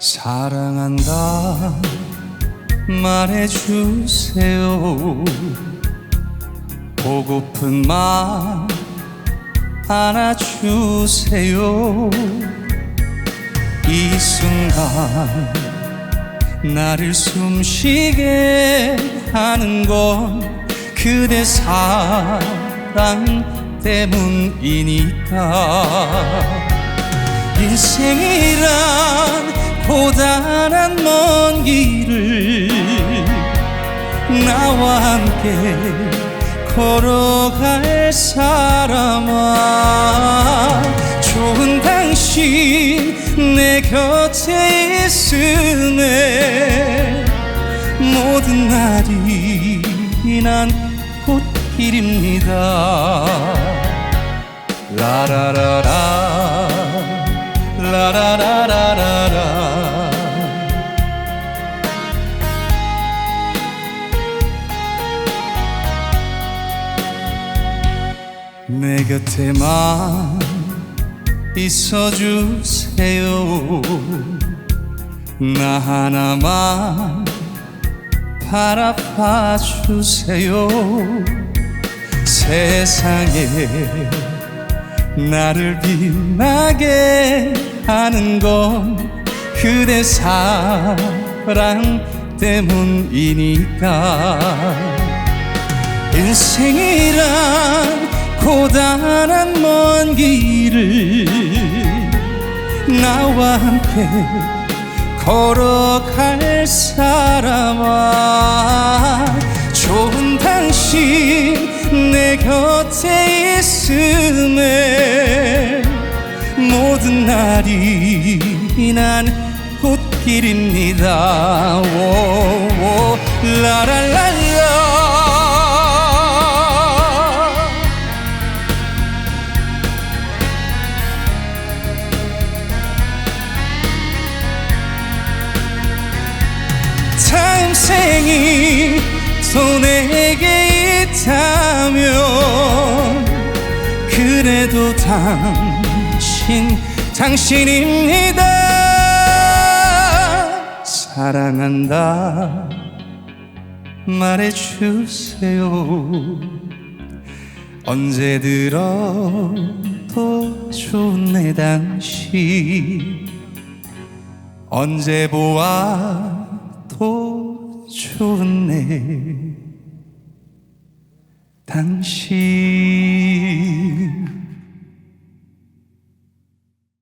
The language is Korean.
사랑한다 말해주세요. 보고픈 맘 안아주세요. 이 순간 나를 숨쉬게 하는 건 그대 사랑 때문이니까. 인생이란 고단한 먼 길을 나와 함께 걸어갈 사람아 좋은 당신 내 곁에 있음에 모든 날이 난 꽃길입니다. 라라라라 라라라라라라 곁에만 있어주세요. 나 하나만 바라봐주세요. 세상에 나를 빛나게 하는 건 그대 사랑 때문이니까. 인생이란 고단한 먼 길을 나와 함께 걸어갈 사람아 좋은 당신 내 곁에 있음에 모든 날이 난 꽃길입니다. 오, 오, 라라라라 다음 생이 또 내게 있다면 그래도 당신 당신입니다. 사랑한다. 말해주세요. 언제 들어도 좋은 내 당신. 언제 보아도 내 당신